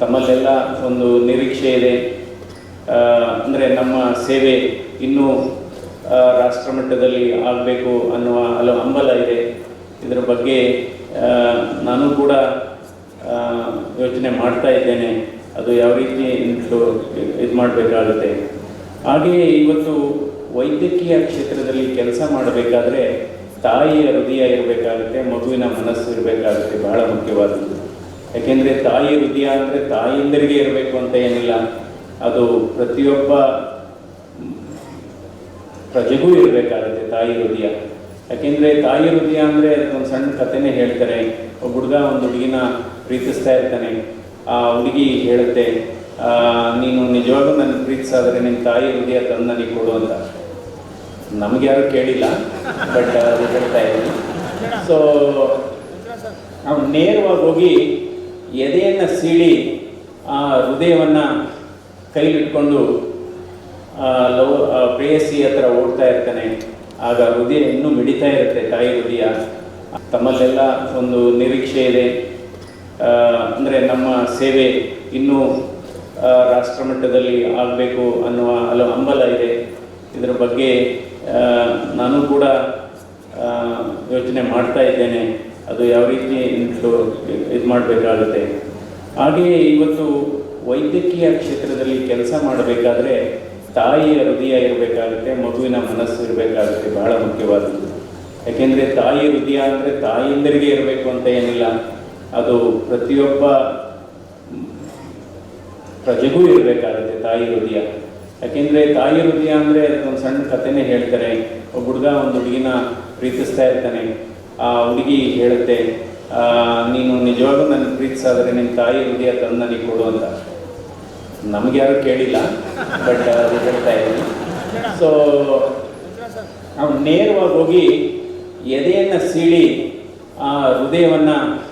ತಮ್ಮಲ್ಲೆಲ್ಲ ಒಂದು ನಿರೀಕ್ಷೆ ಇದೆ. ಅಂದರೆ ನಮ್ಮ ಸೇವೆ ಇನ್ನೂ ರಾಷ್ಟ್ರ ರಾಷ್ಟ್ರಮಟ್ಟದಲ್ಲಿ ಆಗಬೇಕು ಅನ್ನುವ ಹಲವು ಹಂಬಲ ಇದೆ. ಇದರ ಬಗ್ಗೆ ನಾನು ಕೂಡ ಯೋಚನೆ ಮಾಡ್ತಾ ಇದ್ದೇನೆ. ಅದು ಯಾವ ರೀತಿ ಇದು ಮಾಡಬೇಕಾಗುತ್ತೆ. ಹಾಗೆಯೇ ಇವತ್ತು ವೈದ್ಯಕೀಯ ಕ್ಷೇತ್ರದಲ್ಲಿ ಕೆಲಸ ಮಾಡಬೇಕಾದ್ರೆ ತಾಯಿಯ ಹೃದಯ ಇರಬೇಕಾಗುತ್ತೆ, ಮಗುವಿನ ಮನಸ್ಸು ಇರಬೇಕಾಗುತ್ತೆ, ಬಹಳ ಮುಖ್ಯವಾದದ್ದು. ಯಾಕೆಂದರೆ ತಾಯಿ ಹೃದಯ ಅಂದರೆ ತಾಯಿಯಿಂದರಿಗೆ ಇರಬೇಕು ಅಂತ ಏನಿಲ್ಲ. ಅದು ಪ್ರತಿಯೊಬ್ಬ ಪ್ರಜೆಗೂ ಇರಬೇಕಾಗುತ್ತೆ ತಾಯಿ ಹೃದಯ. ಯಾಕೆಂದರೆ ತಾಯಿ ಹೃದಯ ಅಂದರೆ ಒಂದು ಸಣ್ಣ ಕಥೆನೇ ಹೇಳ್ತಾರೆ. ಒಬ್ಬ ಹುಡುಗ ಒಂದು ಹುಡುಗಿನ ಪ್ರೀತಿಸ್ತಾ ಇರ್ತಾನೆ. ಆ ಹುಡುಗಿ ಹೇಳುತ್ತೆ ನೀನು ನಿಜವಾಗ್ಲೂ ನನ್ನ ಪ್ರೀತಿಸಾದರೆ ನಿನ್ನ ತಾಯಿ ಹೃದಯ ತಂದು ನನಗೆ ಕೊಡು ಅಂತ. ನಮ್ಗೆ ಯಾರು ಕೇಳಿಲ್ಲ, ಬಟ್ ಅದು ಹೇಳ್ತಾ ಇದ್ದೀನಿ. ಸೊ ನಾವು ನೇರವಾಗಿ ಹೋಗಿ ಎದೆಯನ್ನು ಸೀಳಿ ಆ ಹೃದಯವನ್ನು ಕೈಲಿಟ್ಕೊಂಡು ಲವ್ ಪ್ರೇಯಸಿ ಹತ್ರ ಓಡ್ತಾ ಇರ್ತಾನೆ. ಆಗ ಹೃದಯ ಇನ್ನೂ ಮಿಡಿತಾ ಇರುತ್ತೆ, ತಾಯಿ ಹೃದಯ. ತಮ್ಮಲ್ಲೆಲ್ಲ ಒಂದು ನಿರೀಕ್ಷೆ ಇದೆ. ಅಂದರೆ ನಮ್ಮ ಸೇವೆ ಇನ್ನೂ ರಾಷ್ಟ್ರ ರಾಷ್ಟ್ರಮಟ್ಟದಲ್ಲಿ ಆಗಬೇಕು ಅನ್ನುವ ಹಲವು ಹಂಬಲ ಇದೆ. ಇದರ ಬಗ್ಗೆ ನಾನು ಕೂಡ ಯೋಚನೆ ಮಾಡ್ತಾ ಇದ್ದೇನೆ. ಅದು ಯಾವ ರೀತಿ ಇದು ಮಾಡಬೇಕಾಗುತ್ತೆ. ಹಾಗೆಯೇ ಇವತ್ತು ವೈದ್ಯಕೀಯ ಕ್ಷೇತ್ರದಲ್ಲಿ ಕೆಲಸ ಮಾಡಬೇಕಾದ್ರೆ ತಾಯಿಯ ಹೃದಯ ಇರಬೇಕಾಗುತ್ತೆ, ಮಗುವಿನ ಮನಸ್ಸು ಇರಬೇಕಾಗುತ್ತೆ, ಬಹಳ ಮುಖ್ಯವಾದದ್ದು. ಯಾಕೆಂದರೆ ತಾಯಿ ಹೃದಯ ಅಂದರೆ ತಾಯಿಯಂದರಿಗೆ ಇರಬೇಕು ಅಂತ ಏನಿಲ್ಲ, ಅದು ಪ್ರತಿಯೊಬ್ಬ ಪ್ರಜೆಗೂ ಇರಬೇಕಾಗುತ್ತೆ ತಾಯಿ ಹೃದಯ. ಯಾಕೆಂದರೆ ತಾಯಿ ಹೃದಯ ಅಂದರೆ ಒಂದು ಸಣ್ಣ ಕಥೆನೇ ಹೇಳ್ತಾರೆ, ಒಬ್ಬ ಹುಡುಗ ಒಂದು ಹುಡುಗಿನ ಪ್ರೀತಿಸ್ತಾ ಇರ್ತಾನೆ ಆ, ಹುಡುಗಿ ಹೇಳುತ್ತೆ ನೀನು ನಿಜವಾಗ್ಲೂ ನನ್ನ ಪ್ರೀತಿಸಾದರೆ ನಿನ್ನ ತಾಯಿ ಹೃದಯ ತಂದು ನನಗೆ ಕೊಡು ಅಂತ. ನಮ್ಗೆ ಯಾರು ಕೇಳಿಲ್ಲ ಬಟ್ ಅದು ಹೇಳ್ತಾ ಇದ್ದೀನಿ. ಸೊ ನಾವು ನೇರವಾಗಿ ಹೋಗಿ ಎದೆಯನ್ನು ಸೀಳಿ, ಆ, ಹೃದಯವನ್ನು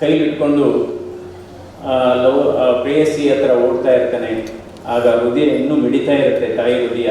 ಕೈಲಿಟ್ಕೊಂಡು ಲವ್ ಪ್ರೇಯಸಿ ಹತ್ರ ಓಡ್ತಾ ಇರ್ತಾನೆ. ಆಗ ಹೃದಯ ಇನ್ನೂ ಮಿಡಿತಾ ಇರುತ್ತೆ, ತಾಯಿ ಹೃದಯ.